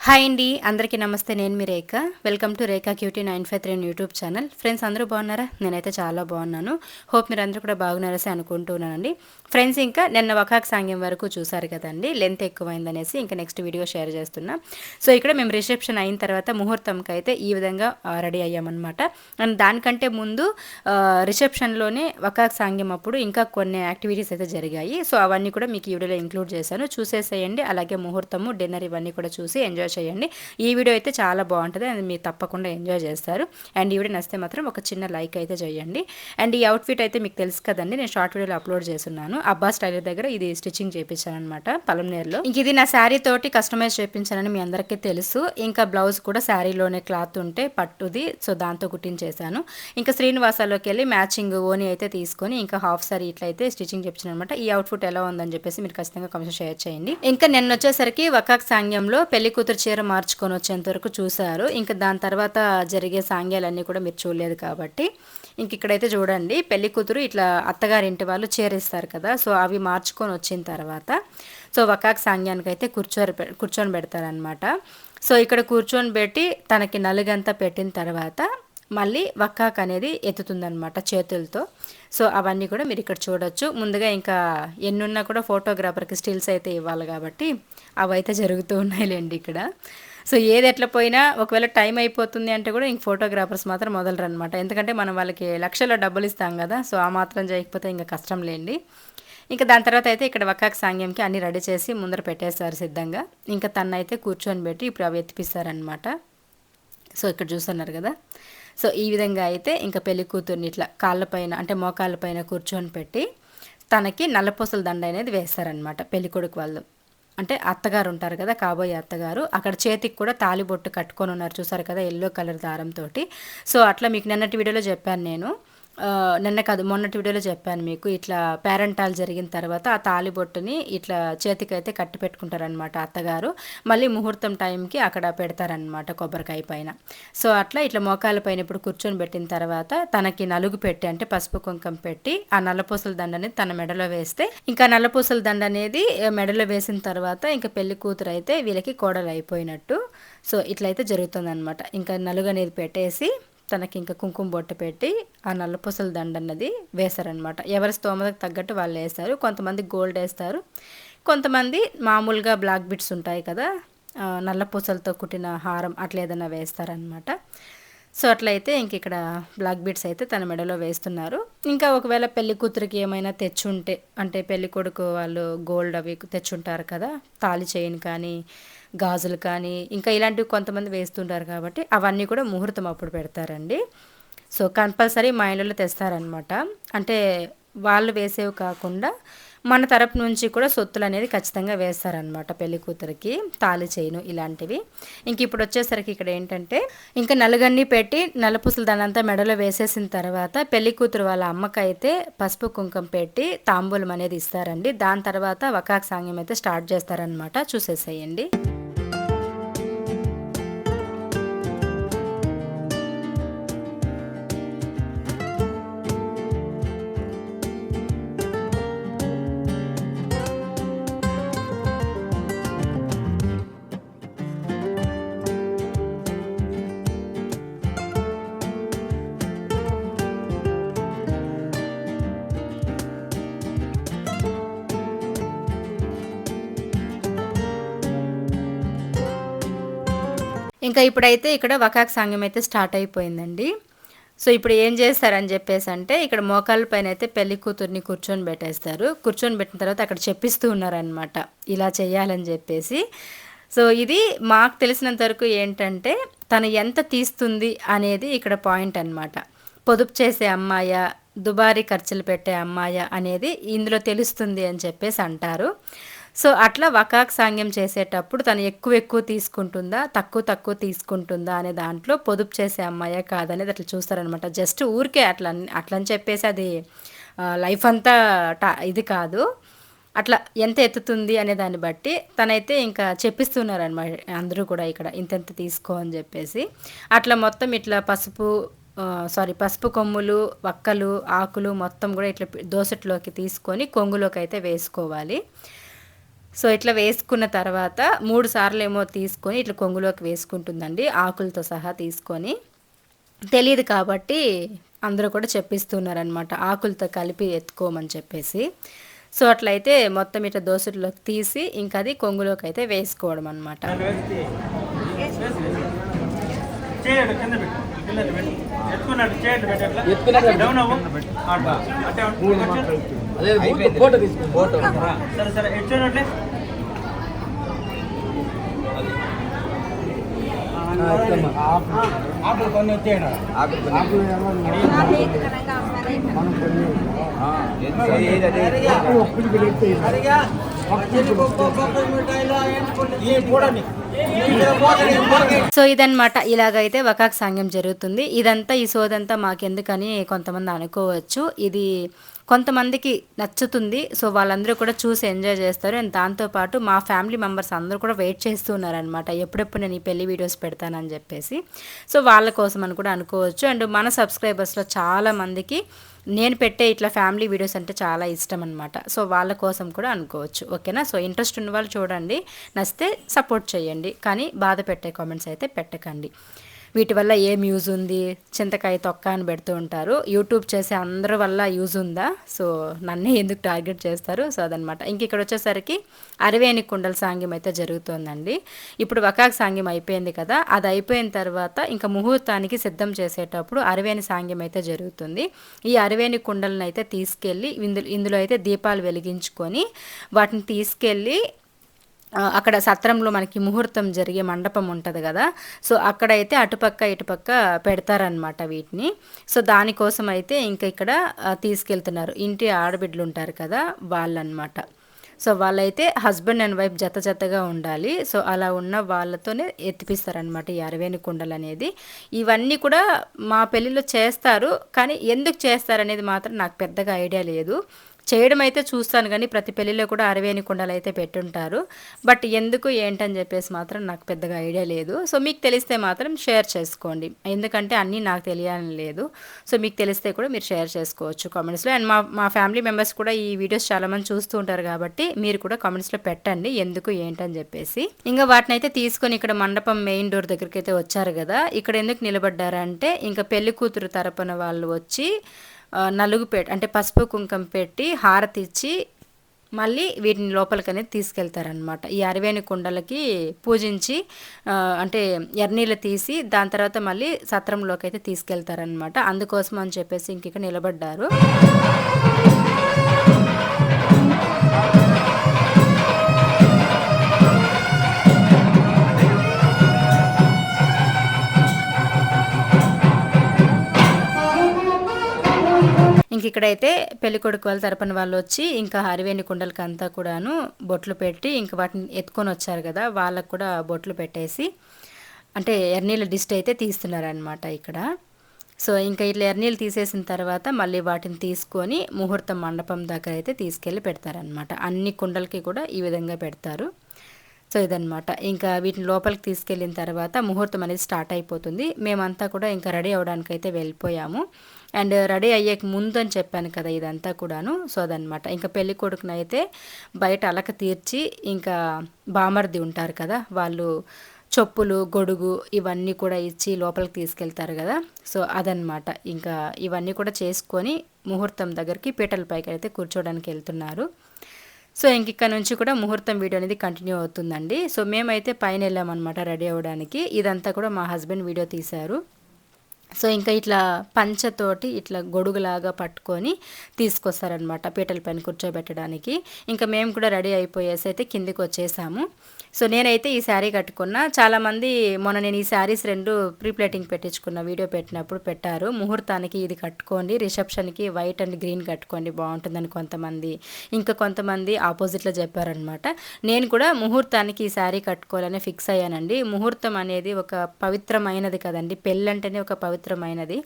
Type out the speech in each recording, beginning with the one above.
Hi అండి అందరికీ నమస్తే. నేను మీ Rekha. Welcome to Rekha cutie nine five three YouTube channel. Friends అందరూ బాగున్నారా? నేనైతే చాలా బాగున్నాను. హోప్ మీరు అందరూ కూడా బాగున్నారసి అనుకుంటున్నానండి ఫ్రెండ్స్ ఇంకా నిన్న వకాక్ సాంగ్యం వరకు చూసారు కదండి. లెంత్ ఎక్కువైందనేసి ఇంకా నెక్స్ట్ వీడియో షేర్ చేస్తున్నా. సో ఇక్కడ మేము రిసెప్షన్ అయిన తర్వాత ముహూర్తంకి అయితే ఈ విధంగా రెడీ అయ్యామన్నమాట. అండ్ దానికంటే ముందు రిసెప్షన్లోనే వకాక్ సాంగ్యం అప్పుడు ఇంకా కొన్ని యాక్టివిటీస్ అయితే జరిగాయి. సో అవన్నీ కూడా మీకు ఈ వీడియోలో ఇంక్లూడ్ చేశాను. చూసేసేయండి. అలాగే ముహూర్తము డిన్నర్ ఇవన్నీ కూడా చూసి ఎంజాయ్ చేయండి. ఈ వీడియో అయితే చాలా బాగుంటుంది. అండ్ మీరు తప్పకుండా ఎంజాయ్ చేస్తారు. అండ్ ఈ వీడియో నచ్చితే మాత్రం ఒక చిన్న లైక్ అయితే చేయండి. అండ్ ఈ అవుట్ఫిట్ అయితే మీకు తెలుసు కదండి. నేను షార్ట్ వీడియోలో అప్లోడ్ చేస్తున్నాను. అబ్బా టైలర్ దగ్గర ఇది స్టిచ్చింగ్ చేయించాను అనమాట పలంనేరులో ఇంక ఇది నా శారీ తోటి కస్టమైజ్ చేయించానని మీ అందరికీ తెలుసు. ఇంకా బ్లౌజ్ కూడా శారీలోనే క్లాత్ ఉంటే పట్టుది. సో దాంతో కుట్టించేశాను. ఇంకా శ్రీనివాసాలోకి వెళ్ళి మ్యాచింగ్ ఓని అయితే తీసుకొని ఇంకా హాఫ్ సారీ ఇట్లయితే స్టిచ్చింగ్ చెప్పించాను అనమాట ఈ అవుట్ఫిట్ ఎలా ఉందని చెప్పేసి మీరు ఖచ్చితంగా కమెంట్ షేర్ చేయండి. ఇంకా నిన్న వచ్చేసరికి వకాక్ సాంగ్యంలో పెళ్ళి కూతురు చీర మార్చుకొని వచ్చేంత వరకు చూశారు. ఇంకా దాని తర్వాత జరిగే సాంగ్యాలన్నీ కూడా మీరు చూడలేదు కాబట్టి. ఇంక ఇక్కడైతే చూడండి పెళ్ళి కూతురు ఇట్లా అత్తగారింటి వాళ్ళు చీర ఇస్తారు కదా సో అవి మార్చుకొని వచ్చిన తర్వాత సో వకాక్ సాంగ్యానికి అయితే కూర్చొని కూర్చొని పెడతారనమాట సో ఇక్కడ కూర్చొని పెట్టి తనకి నలుగంతా పెట్టిన తర్వాత మళ్ళీ వక్కాక్ అనేది ఎత్తుతుందనమాట చేతులతో. సో అవన్నీ కూడా మీరు ఇక్కడ చూడొచ్చు. ముందుగా ఇంకా ఎన్నున్నా కూడా ఫోటోగ్రాఫర్కి స్టిల్స్ అయితే ఇవ్వాలి కాబట్టి అవి అయితే జరుగుతూ ఉన్నాయిలేండి ఇక్కడ. సో ఏది ఎట్లా పోయినా ఒకవేళ టైం అయిపోతుంది అంటే కూడా ఇంక ఫోటోగ్రాఫర్స్ మాత్రం మొదలరనమాట ఎందుకంటే మనం వాళ్ళకి లక్షల్లో డబ్బులు ఇస్తాం కదా సో ఆ మాత్రం చేయకపోతే ఇంకా కష్టం లేండి. ఇంకా దాని తర్వాత అయితే ఇక్కడ వక్కాక్ సాంగ్యంకి అన్ని రెడీ చేసి ముందర పెట్టేస్తారు సిద్ధంగా. ఇంకా తన్నైతే కూర్చొని పెట్టి ఇప్పుడు అవి ఎత్తిపిస్తారనమాట సో ఇక్కడ చూస్తున్నారు కదా. సో ఈ విధంగా అయితే ఇంకా పెళ్ళి కూతుర్ని ఇట్లా కాళ్ళపైన అంటే మోకాళ్ళ పైన కూర్చొని పెట్టి తనకి నల్లపూసల దండ అనేది వేస్తారనమాట పెళ్ళి కొడుకు వాళ్ళు. అంటే అత్తగారు ఉంటారు కదా కాబోయే అత్తగారు. అక్కడ చేతికి కూడా తాలిబొట్టు కట్టుకొని ఉన్నారు చూసారు కదా ఎల్లో కలర్ దారంతో సో అట్లా మీకు నిన్నటి వీడియోలో చెప్పాను నేను. నిన్న కాదు మొన్నటి వీడియోలో చెప్పాను మీకు ఇట్లా పేరెంటాలు జరిగిన తర్వాత ఆ తాలిబొట్టుని ఇట్లా చేతికైతే కట్టి పెట్టుకుంటారనమాట అత్తగారు. మళ్ళీ ముహూర్తం టైంకి అక్కడ పెడతారనమాట కొబ్బరికాయ పైన. సో అట్లా ఇట్లా మోకాల పైన ఇప్పుడు కూర్చొని పెట్టిన తర్వాత తనకి నలుగు పెట్టి అంటే పసుపు కుంకం పెట్టి ఆ నల్లపూసల దండ అనేది తన మెడలో వేస్తే ఇంకా నల్లపూసల దండ అనేది మెడలో వేసిన తర్వాత ఇంకా పెళ్ళి కూతురు అయితే వీళ్ళకి కోడలు అయిపోయినట్టు. సో ఇట్లయితే జరుగుతుందనమాట ఇంకా నలుగు అనేది పెట్టేసి తనకి ఇంకా కుంకుమ బొట్ట పెట్టి ఆ నల్లపూసల దండ అన్నది వేశారనమాట ఎవరి స్తోమతకు తగ్గట్టు వాళ్ళు వేస్తారు. కొంతమంది గోల్డ్ వేస్తారు. కొంతమంది మామూలుగా బ్లాక్ బిట్స్ ఉంటాయి కదా నల్ల పూసలతో కుట్టిన హారం అట్లా ఏదైనా వేస్తారనమాట సో అట్లయితే ఇంక ఇక్కడ బ్లాక్ బీడ్స్ అయితే తన మెడలో వేస్తున్నారు. ఇంకా ఒకవేళ పెళ్ళి కూతురికి ఏమైనా తెచ్చుంటే అంటే పెళ్ళి కొడుకు వాళ్ళు గోల్డ్ అవి తెచ్చుంటారు కదా తాలి చైన్ కానీ గాజులు కానీ ఇంకా ఇలాంటివి కొంతమంది వేస్తుంటారు కాబట్టి అవన్నీ కూడా ముహూర్తం అప్పుడు పెడతారండి. సో కంపల్సరీ మా ఇళ్ళలో తెస్తారనమాట అంటే వాళ్ళు వేసేవి కాకుండా మన తరపు నుంచి కూడా సొత్తులు అనేది ఖచ్చితంగా వేస్తారనమాట పెళ్ళి కూతురికి తాళి చేయను ఇలాంటివి. ఇంక ఇప్పుడు వచ్చేసరికి ఇక్కడ ఏంటంటే ఇంకా నలుగన్ని పెట్టి నలుపుసలు దానంతా మెడలో వేసేసిన తర్వాత పెళ్ళి కూతురు వాళ్ళ అమ్మకైతే పసుపు కుంకం పెట్టి తాంబూలం అనేది ఇస్తారండి. దాని తర్వాత వకాక్ సాంగ్యం అయితే స్టార్ట్ చేస్తారనమాట చూసేసేయండి. ఇంకా ఇప్పుడైతే ఇక్కడ వకాక్ సాంగ్యం అయితే స్టార్ట్ అయిపోయిందండి. సో ఇప్పుడు ఏం చేస్తారని చెప్పేసి అంటే ఇక్కడ మోకాళ్ళ పైన అయితే పెళ్ళి కూతుర్ని కూర్చొని పెట్టేస్తారు. కూర్చొని పెట్టిన తర్వాత అక్కడ చెప్పిస్తూ ఉన్నారనమాట ఇలా చేయాలని చెప్పేసి. సో ఇది మాకు తెలిసినంత వరకు ఏంటంటే తను ఎంత తీస్తుంది అనేది ఇక్కడ పాయింట్ అనమాట పొదుపు చేసే అమ్మాయ దుబారీ ఖర్చులు పెట్టే అమ్మాయ అనేది ఇందులో తెలుస్తుంది అని చెప్పేసి అంటారు. సో అట్లా వకాక్ సాంగ్యం చేసేటప్పుడు తను ఎక్కువ ఎక్కువ తీసుకుంటుందా తక్కువ తక్కువ తీసుకుంటుందా అనే దాంట్లో పొదుపు చేసే అమ్మాయే కాదనేది అట్లా చూస్తారనమాట జస్ట్ ఊరికే అట్లా అట్లని చెప్పేసి అది లైఫ్ అంతా ఇది కాదు. అట్లా ఎంత ఎత్తుతుంది అనే దాన్ని బట్టి తనైతే ఇంకా చెప్పిస్తున్నారనమాట అందరూ కూడా ఇక్కడ ఇంతెంత తీసుకో అని చెప్పేసి. అట్లా మొత్తం ఇట్లా పసుపు సారీ పసుపు కొమ్ములు వక్కలు ఆకులు మొత్తం కూడా ఇట్లా దోసట్లోకి తీసుకొని కొంగులోకి అయితే వేసుకోవాలి. సో ఇట్లా వేసుకున్న తర్వాత మూడు సార్లు ఏమో తీసుకొని ఇట్లా కొంగులోకి వేసుకుంటుందండి ఆకులతో సహా తీసుకొని. తెలియదు కాబట్టి అందరూ కూడా చెప్పిస్తున్నారనమాట ఆకులతో కలిపి ఎత్తుకోమని చెప్పేసి. సో అట్లయితే మొత్తం ఇట్లా దోశలోకి తీసి ఇంకా అది కొంగులోకి అయితే వేసుకోవడం అనమాట చేయడు కింద పెట్టు కింద పెట్టు. ఎత్తుకున్నాడు చేయడు పెట్టు అట్లా. ఎత్తుకున్నాడు. డౌన్ అవ్వు. ఫోటో- తీసుకో ఫోటో సరే సరే ఆకులు కొన్ని ఆకులు సో ఇదన్నమాట. ఇలాగైతే వకాక్ సాంగ్యం జరుగుతుంది. ఇదంతా ఈ సోదంతా మాకెందుకని కొంతమంది అనుకోవచ్చు. ఇది కొంతమందికి నచ్చుతుంది. సో వాళ్ళందరూ కూడా చూసి ఎంజాయ్ చేస్తారు. అండ్ దాంతోపాటు మా ఫ్యామిలీ మెంబర్స్ అందరూ కూడా వెయిట్ చేస్తున్నారనమాట ఎప్పుడెప్పుడు నేను ఈ పెళ్ళి వీడియోస్ పెడతానని చెప్పేసి. సో వాళ్ళ కోసం అని కూడా అనుకోవచ్చు. అండ్ మన సబ్స్క్రైబర్స్లో చాలా మందికి నేను పెట్టే ఇట్లా ఫ్యామిలీ వీడియోస్ అంటే చాలా ఇష్టం అనమాట సో వాళ్ళ కోసం కూడా అనుకోవచ్చు. ఓకేనా? సో ఇంట్రెస్ట్ ఉన్న వాళ్ళు చూడండి. నచ్చితే సపోర్ట్ చేయండి. కానీ బాధ పెట్టే కామెంట్స్ అయితే పెట్టకండి. వీటి వల్ల ఏం యూజ్ ఉంది? చింతకాయ తొక్క అని పెడుతూ ఉంటారు. యూట్యూబ్ చేసే అందరి వల్ల యూజ్ ఉందా? సో నన్నే ఎందుకు టార్గెట్ చేస్తారు? సో అదనమాట. ఇంక ఇక్కడ వచ్చేసరికి అరవేణి కుండల సాంగ్యం అయితే జరుగుతోందండి. ఇప్పుడు వకాక్ సాంగ్యం అయిపోయింది కదా అది అయిపోయిన తర్వాత ఇంకా ముహూర్తానికి సిద్ధం చేసేటప్పుడు అరవేణి సాంగ్యం అయితే జరుగుతుంది. ఈ అరవేణి కుండలను అయితే తీసుకెళ్ళి ఇందులో ఇందులో అయితే దీపాలు వెలిగించుకొని వాటిని తీసుకెళ్ళి అక్కడ సత్రంలో మనకి ముహూర్తం జరిగే మండపం ఉంటుంది కదా. సో అక్కడైతే అటుపక్క ఇటుపక్క పెడతారనమాట వీటిని. సో దానికోసం అయితే ఇంకా ఇక్కడ తీసుకెళ్తున్నారు. ఇంటి ఆడబిడ్డలు ఉంటారు కదా వాళ్ళనమాట సో వాళ్ళైతే హస్బెండ్ అండ్ వైఫ్ జత జతగా ఉండాలి. సో అలా ఉన్న వాళ్ళతోనే ఎత్తిపిస్తారనమాట ఈ అరవేణి కుండలు అనేది. ఇవన్నీ కూడా మా పెళ్ళిలో చేస్తారు. కానీ ఎందుకు చేస్తారనేది మాత్రం నాకు పెద్దగా ఐడియా లేదు. చేయడం అయితే చూస్తాను కానీ ప్రతి పెళ్ళిలో కూడా అరవేని కుండలు అయితే పెట్టుంటారు. బట్ ఎందుకు ఏంటని చెప్పేసి మాత్రం నాకు పెద్దగా ఐడియా లేదు. సో మీకు తెలిస్తే మాత్రం షేర్ చేసుకోండి. ఎందుకంటే అన్నీ నాకు తెలియాలని లేదు. సో మీకు తెలిస్తే కూడా మీరు షేర్ చేసుకోవచ్చు కామెంట్స్లో. అండ్ మా మా ఫ్యామిలీ మెంబర్స్ కూడా ఈ వీడియోస్ చాలామంది చూస్తూ ఉంటారు కాబట్టి మీరు కూడా కామెంట్స్లో పెట్టండి ఎందుకు ఏంటని చెప్పేసి. ఇంకా వాటిని అయితే తీసుకొని ఇక్కడ మండపం మెయిన్ డోర్ దగ్గరికి అయితే వచ్చారు కదా. ఇక్కడ ఎందుకు నిలబడ్డారంటే ఇంకా పెళ్ళి కూతురు తరపున వాళ్ళు వచ్చి నలుగు పెట్టి అంటే పసుపు కుంకుమ పెట్టి హారతి ఇచ్చి మళ్ళీ వీటిని లోపలికి అనేది తీసుకెళ్తారనమాట ఈ అరవేణి కుండలకి పూజించి అంటే ఎర్నీళ్ళు తీసి దాని తర్వాత మళ్ళీ సత్రంలోకి అయితే తీసుకెళ్తారనమాట అందుకోసం అని చెప్పేసి ఇంక ఇక్కడ నిలబడ్డారు. ఇంక ఇక్కడైతే పెళ్ళి కొడుకు వాళ్ళ తరపున వాళ్ళు వచ్చి ఇంకా హరివేణి కుండలకి అంతా కూడాను బొట్లు పెట్టి ఇంకా వాటిని ఎత్తుకొని వచ్చారు కదా వాళ్ళకు కూడా బొట్లు పెట్టేసి అంటే ఎర్నీళ్ళ డిస్ట్ అయితే తీస్తున్నారనమాట ఇక్కడ. సో ఇంకా ఇట్లా ఎర్నీళ్ళు తీసేసిన తర్వాత మళ్ళీ వాటిని తీసుకొని ముహూర్తం మండపం దగ్గర అయితే తీసుకెళ్ళి పెడతారనమాట అన్ని కుండలకి కూడా ఈ విధంగా పెడతారు. సో ఇదనమాట ఇంకా వీటిని లోపలికి తీసుకెళ్ళిన తర్వాత ముహూర్తం అనేది స్టార్ట్ అయిపోతుంది. మేమంతా కూడా ఇంకా రెడీ అవడానికైతే వెళ్ళిపోయాము. అండ్ రెడీ అయ్యేకి ముందు అని చెప్పాను కదా ఇదంతా కూడాను. సో అదనమాట ఇంకా పెళ్ళి కొడుకునైతే బయట అలక తీర్చి ఇంకా బామర్ది ఉంటారు కదా వాళ్ళు చొప్పులు గొడుగు ఇవన్నీ కూడా ఇచ్చి లోపలికి తీసుకెళ్తారు కదా. సో అదనమాట ఇంకా ఇవన్నీ కూడా చేసుకొని ముహూర్తం దగ్గరికి పీటల పైకి అయితే కూర్చోడానికి వెళ్తున్నారు. సో ఇంక ఇక్కడ నుంచి కూడా ముహూర్తం వీడియో అనేది కంటిన్యూ అవుతుందండి. సో మేమైతే పైన వెళ్ళామన్నమాట రెడీ అవ్వడానికి. ఇదంతా కూడా మా హస్బెండ్ వీడియో తీశారు. సో ఇంకా ఇట్లా పంచతోటి ఇట్లా గొడుగులాగా పట్టుకొని తీసుకొస్తారనమాట పీటల పైన కూర్చోబెట్టడానికి. ఇంకా మేము కూడా రెడీ అయిపోయేసి అయితే కిందికి వచ్చేసాము. సో నేనైతే ఈ శారీ కట్టుకున్నా. చాలామంది మొన్న నేను ఈ శారీస్ రెండు ప్రీప్లేటింగ్ పెట్టించుకున్న వీడియో పెట్టినప్పుడు పెట్టారు. ముహూర్తానికి ఇది కట్టుకోండి రిసెప్షన్కి వైట్ అండ్ గ్రీన్ కట్టుకోండి బాగుంటుందని కొంతమంది ఇంకా కొంతమంది ఆపోజిట్లో చెప్పారనమాట నేను కూడా ముహూర్తానికి ఈ శారీ కట్టుకోవాలని ఫిక్స్ అయ్యానండి. ముహూర్తం అనేది ఒక పవిత్రమైనది కదండి. పెళ్ళంటేనే ఒక పవిత్రమైనది.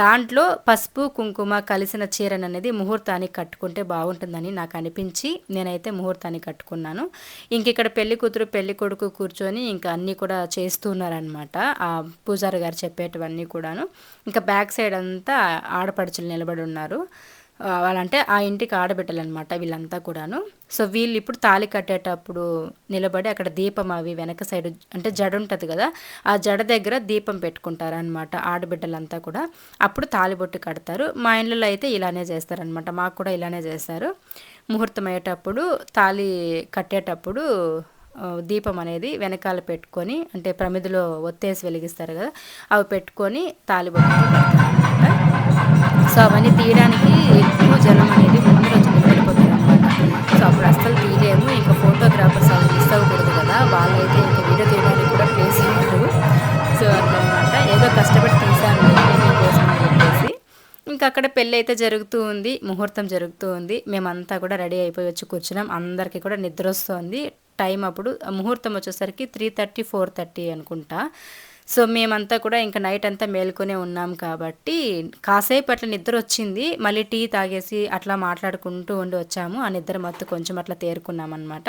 దాంట్లో పసుపు కుంకుమ కలిసిన చీరను అనేది ముహూర్తానికి కట్టుకుంటే బాగుంటుందని నాకు అనిపించి నేనైతే ముహూర్తానికి కట్టుకున్నాను. ఇంక ఇక్కడ పెళ్ళి కూతురు పెళ్ళి కొడుకు కూర్చొని ఇంకా అన్నీ కూడా చేస్తున్నారనమాట ఆ పూజారి గారు చెప్పేటివన్నీ కూడాను. ఇంకా బ్యాక్ సైడ్ అంతా ఆడపడుచులు నిలబడి ఉన్నారు. వాళ్ళంటే ఆ ఇంటికి ఆడబిడ్డలు అనమాట వీళ్ళంతా కూడాను. సో వీళ్ళు ఇప్పుడు తాళి కట్టేటప్పుడు నిలబడి అక్కడ దీపం అవి వెనక సైడ్ అంటే జడ ఉంటుంది కదా ఆ జడ దగ్గర దీపం పెట్టుకుంటారనమాట ఆడబిడ్డలంతా కూడా. అప్పుడు తాళిబొట్టు కడతారు. మా ఇంట్లో అయితే ఇలానే చేస్తారనమాట. మాకు కూడా ఇలానే చేస్తారు ముహూర్తం అయ్యేటప్పుడు తాళి కట్టేటప్పుడు దీపం అనేది వెనకాల పెట్టుకొని అంటే ప్రమిదిలో ఒత్తేసి వెలిగిస్తారు కదా అవి పెట్టుకొని తాలిబొట్టు కడతారనమాట. సో అవన్నీ తీయడానికి ఎక్కువ జనం అనేది ముందు రోజు నిలబడిపోతారు అనమాట సో అప్పుడు అస్సలు తీయలేము. ఇంకా ఫోటోగ్రాఫర్స్ అవి మిస్ అవ్వకూడదు కదా. వాళ్ళైతే ఇంకా వీడియో తీయడానికి కూడా ప్లేస్ ఇవ్వరు. సో అట్లనమాట ఏదో కష్టపడి తీసాను మీకోసం అని చెప్పేసి. ఇంకా అక్కడ పెళ్ళి అయితే జరుగుతూ ఉంది. ముహూర్తం జరుగుతూ ఉంది. మేమంతా కూడా రెడీ అయిపోయి వచ్చి కూర్చున్నాం. అందరికీ కూడా నిద్ర వస్తుంది. టైం అప్పుడు ముహూర్తం వచ్చేసరికి త్రీ థర్టీ ఫోర్ థర్టీ అనుకుంటా. సో మేమంతా కూడా ఇంకా నైట్ అంతా మేల్కొనే ఉన్నాం కాబట్టి కాసేపు అట్లా నిద్ర వచ్చింది. మళ్ళీ టీ తాగేసి అట్లా మాట్లాడుకుంటూ ఉండి వచ్చాము. ఆ నిద్ర మత్తు కొంచెం అట్లా తేరుకున్నాం అనమాట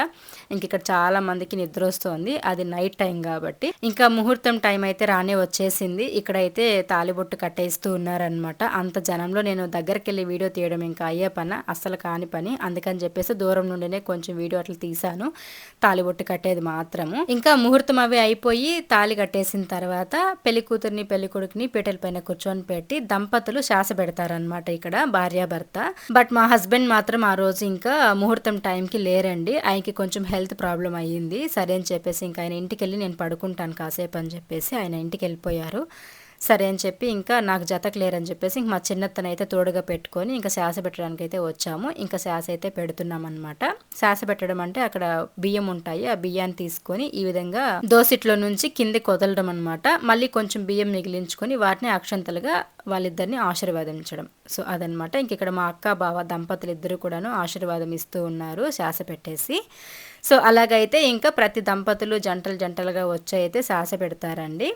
ఇంక ఇక్కడ చాలా మందికి నిద్ర వస్తుంది. అది నైట్ టైం కాబట్టి. ఇంకా ముహూర్తం టైం అయితే రానే వచ్చేసింది. ఇక్కడైతే తాలిబొట్టు కట్టేస్తూ ఉన్నారనమాట అంత జనంలో నేను దగ్గరికి వెళ్ళి వీడియో తీయడం ఇంకా అయ్యే పని అస్సలు కాని పని. అందుకని చెప్పేసి దూరం నుండినే కొంచెం వీడియో అట్లా తీసాను తాలిబొట్టు కట్టేది మాత్రము. ఇంకా ముహూర్తం అవి అయిపోయి తాళి కట్టేసిన తర్వాత పెళ్ళి కూతుర్ని పెళ్ళి కొడుకుని పీటల పైన కూర్చొని పెట్టి దంపతులు శాస పెడతారనమాట ఇక్కడ భార్యాభర్త. బట్ మా హస్బెండ్ మాత్రం ఆ రోజు ఇంకా ముహూర్తం టైంకి లేరండి. ఆయనకి కొంచెం హెల్త్ ప్రాబ్లం అయ్యింది. సరే అని చెప్పేసి ఇంకా ఆయన ఇంటికి వెళ్ళి నేను పడుకుంటాను కాసేపు అని చెప్పేసి ఆయన ఇంటికి వెళ్ళిపోయారు. సరే అని చెప్పి ఇంకా నాకు జతకు లేరని చెప్పేసి ఇంక మా చిన్నతనైతే అయితే తోడుగా పెట్టుకొని ఇంకా శాస పెట్టడానికి అయితే వచ్చాము. ఇంకా శాస అయితే పెడుతున్నాం అనమాట శాస పెట్టడం అంటే అక్కడ బియ్యం ఉంటాయి. ఆ బియ్యాన్ని తీసుకొని ఈ విధంగా దోసిట్లో నుంచి కిందకి వదలడం అనమాట మళ్ళీ కొంచెం బియ్యం మిగిలించుకొని వాటిని అక్షంతలుగా వాళ్ళిద్దరిని ఆశీర్వాదించడం. సో అదనమాట ఇంక ఇక్కడ మా అక్క బావ దంపతులు ఇద్దరు కూడాను ఆశీర్వాదం ఇస్తూ ఉన్నారు శాస పెట్టేసి. సో అలాగైతే ఇంకా ప్రతి దంపతులు జంటలు జంటలుగా వచ్చి అయితే శాస పెడతారండి.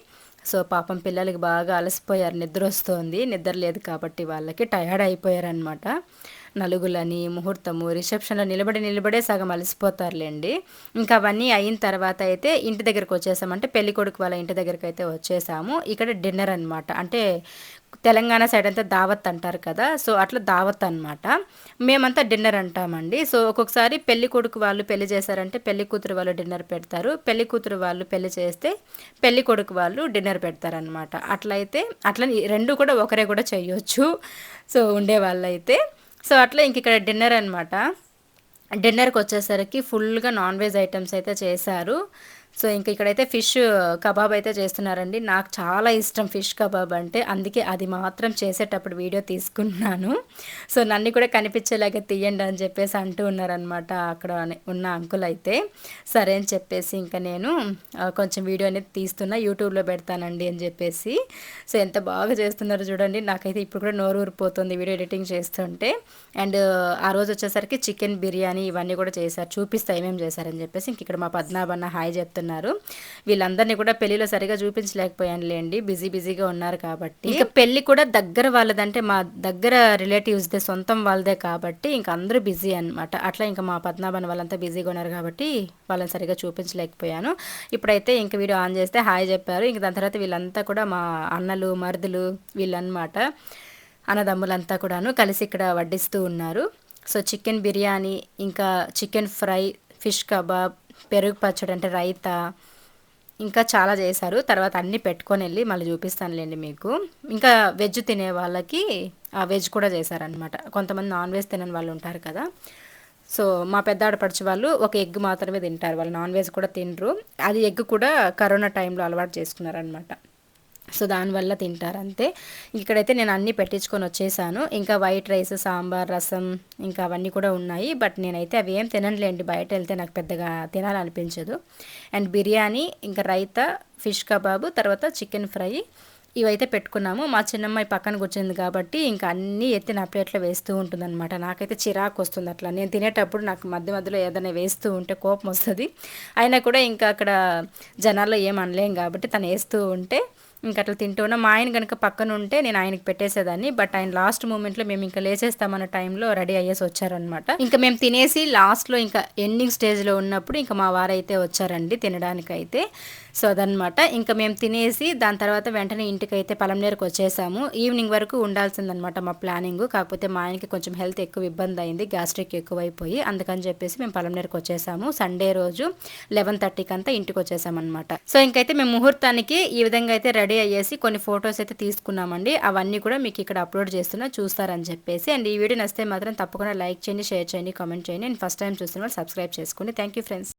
సో పాపం పిల్లలకి బాగా అలసిపోయారు నిద్ర వస్తుంది నిద్ర లేదు కాబట్టి వాళ్ళకి టయర్డ్ అయిపోయారనమాట నలుగులని ముహూర్తము రిసెప్షన్లో నిలబడి నిలబడే సగం అలసిపోతారులేండి. ఇంకా అవన్నీ అయిన తర్వాత అయితే ఇంటి దగ్గరకు వచ్చేసామంటే పెళ్ళి కొడుకు వాళ్ళ ఇంటి దగ్గరికి అయితే వచ్చేసాము. ఇక్కడ డిన్నర్ అనమాట అంటే తెలంగాణ సైడ్ అంతా దావత్ అంటారు కదా సో అట్లా దావత్ అనమాట మేమంతా డిన్నర్ అంటామండి. సో ఒక్కొక్కసారి పెళ్ళి కొడుకు వాళ్ళు పెళ్ళి చేశారంటే పెళ్ళి కూతురు వాళ్ళు డిన్నర్ పెడతారు. పెళ్ళి కూతురు వాళ్ళు పెళ్ళి చేస్తే పెళ్ళి కొడుకు వాళ్ళు డిన్నర్ పెడతారనమాట అట్లయితే అట్లా రెండు కూడా ఒకరే కూడా చేయొచ్చు. సో ఉండే వాళ్ళైతే. సో అట్లా ఇంక ఇక్కడ డిన్నర్ అనమాట డిన్నర్కి వచ్చేసరికి ఫుల్గా నాన్ వెజ్ ఐటమ్స్ అయితే చేశారు. సో ఇంక ఇక్కడైతే ఫిష్ కబాబ్ అయితే చేస్తున్నారండి. నాకు చాలా ఇష్టం ఫిష్ కబాబ్ అంటే అందుకే అది మాత్రం చేసేటప్పుడు వీడియో తీసుకున్నాను. సో నన్ను కూడా కనిపించేలాగా తీయండి అని చెప్పేసి అంటూ ఉన్నారనమాట అక్కడ ఉన్న అంకుల్ అయితే. సరే అని చెప్పేసి ఇంకా నేను కొంచెం వీడియో అనేది తీస్తున్నా యూట్యూబ్లో పెడతానండి అని చెప్పేసి. సో ఎంత బాగా చేస్తున్నారో చూడండి నాకైతే ఇప్పుడు కూడా నోరు ఊరిపోతుంది వీడియో ఎడిటింగ్ చేస్తుంటే. అండ్ ఆ రోజు వచ్చేసరికి చికెన్ బిర్యానీ ఇవన్నీ కూడా చేశారు చూపిస్తా ఏమేమి చేశారని చెప్పేసి ఇంక ఇక్కడ మా పద్నాభన్న హాయ్ చెప్తున్నారు. వీళ్ళందరినీ కూడా పెళ్ళిలో సరిగా చూపించలేకపోయానులేండి. బిజీ బిజీగా ఉన్నారు కాబట్టి. ఇంకా పెళ్ళి కూడా దగ్గర వాళ్ళదంటే మా దగ్గర రిలేటివ్స్దే సొంతం వాళ్ళదే కాబట్టి ఇంకా అందరూ బిజీ అనమాట అట్లా ఇంకా మా పద్నాభన్ వాళ్ళంతా బిజీగా ఉన్నారు కాబట్టి వాళ్ళని సరిగా చూపించలేకపోయాను. ఇప్పుడైతే ఇంక వీడియో ఆన్ చేస్తే హాయ్ చెప్పారు. ఇంక దాని తర్వాత వీళ్ళంతా కూడా మా అన్నలు మరుదులు వీళ్ళనమాట అన్నదమ్ములంతా కూడాను కలిసి ఇక్కడ వడ్డిస్తూ ఉన్నారు. సో చికెన్ బిర్యానీ ఇంకా చికెన్ ఫ్రై ఫిష్ కబాబ్ పెరుగు పచ్చడి అంటే రైత ఇంకా చాలా చేశారు. తర్వాత అన్నీ పెట్టుకొని వెళ్ళి మళ్ళీ చూపిస్తానులేండి మీకు. ఇంకా వెజ్ తినే వాళ్ళకి ఆ వెజ్ కూడా చేశారనమాట కొంతమంది నాన్ వెజ్ తినని వాళ్ళు ఉంటారు కదా. సో మా పెద్ద ఆడపడుచు వాళ్ళు ఒక ఎగ్ మాత్రమే తింటారు. వాళ్ళు నాన్ వెజ్ కూడా తినరు. అది ఎగ్ కూడా కరోనా టైంలో అలవాటు చేసుకున్నారనమాట సో దానివల్ల తింటారు అంతే. ఇక్కడైతే నేను అన్నీ పెట్టించుకొని వచ్చేసాను. ఇంకా వైట్ రైస్ సాంబార్ రసం ఇంకా అవన్నీ కూడా ఉన్నాయి. బట్ నేనైతే అవి ఏం తిననులేండి. బయట వెళ్తే నాకు పెద్దగా తినాలనిపించదు. అండ్ బిర్యానీ ఇంకా రైతా ఫిష్ కబాబు తర్వాత చికెన్ ఫ్రై ఇవైతే పెట్టుకున్నాము. మా చిన్నమ్మాయి పక్కన కూర్చుంది కాబట్టి ఇంకా అన్నీ ఎత్తి నా ప్లేట్లో వేస్తూ ఉంటుంది అనమాట నాకైతే చిరాకు వస్తుంది అట్లా. నేను తినేటప్పుడు నాకు మధ్య మధ్యలో ఏదైనా వేస్తూ ఉంటే కోపం వస్తుంది. అయినా కూడా ఇంకా అక్కడ జనాల్లో ఏం అనలేం కాబట్టి తను వేస్తూ ఉంటే ఇంకా అట్లా తింటూ ఉన్నా. మా ఆయన కనుక పక్కన ఉంటే నేను ఆయనకి పెట్టేసేదాన్ని. బట్ ఆయన లాస్ట్ మూమెంట్లో మేము ఇంకా లేచేస్తామన్న టైంలో రెడీ అయ్యేసి వచ్చారనమాట ఇంకా మేము తినేసి లాస్ట్లో ఇంకా ఎండింగ్ స్టేజ్లో ఉన్నప్పుడు ఇంకా మా వారైతే వచ్చారండి తినడానికైతే. సో అదనమాట ఇంకా మేము తినేసి దాని తర్వాత వెంటనే ఇంటికి అయితే పలంనేరుకు వచ్చేసాము. ఈవినింగ్ వరకు ఉండాల్సిందనమాట మా ప్లానింగ్ కాకపోతే మా ఆయనకి కొంచెం హెల్త్ ఎక్కువ ఇబ్బంది అయింది. గ్యాస్ట్రిక్ ఎక్కువైపోయి. అందుకని చెప్పేసి మేము పలంనేరుకు వచ్చేసాము. సండే రోజు లెవెన్ థర్టీకి అంతా ఇంటికి వచ్చేసామన్నమాట. సో ఇంకైతే మేము ముహూర్తానికి ఈ విధంగా అయితే రెడీ అయ్యేసి కొన్ని ఫొటోస్ అయితే తీసుకున్నామండి. అవన్నీ కూడా మీకు ఇక్కడ అప్లోడ్ చేస్తున్నా చూస్తారని చెప్పేసి. అండ్ ఈ వీడియో నచ్చితే మాత్రం తప్పకుండా లైక్ చేయండి షేర్ చేయండి కామెంట్ చేయండి. అండ్ ఫస్ట్ టైం చూస్తున్న వాళ్ళు సబ్స్క్రైబ్ చేసుకోండి థ్యాంక్ యూ ఫ్రెండ్స్.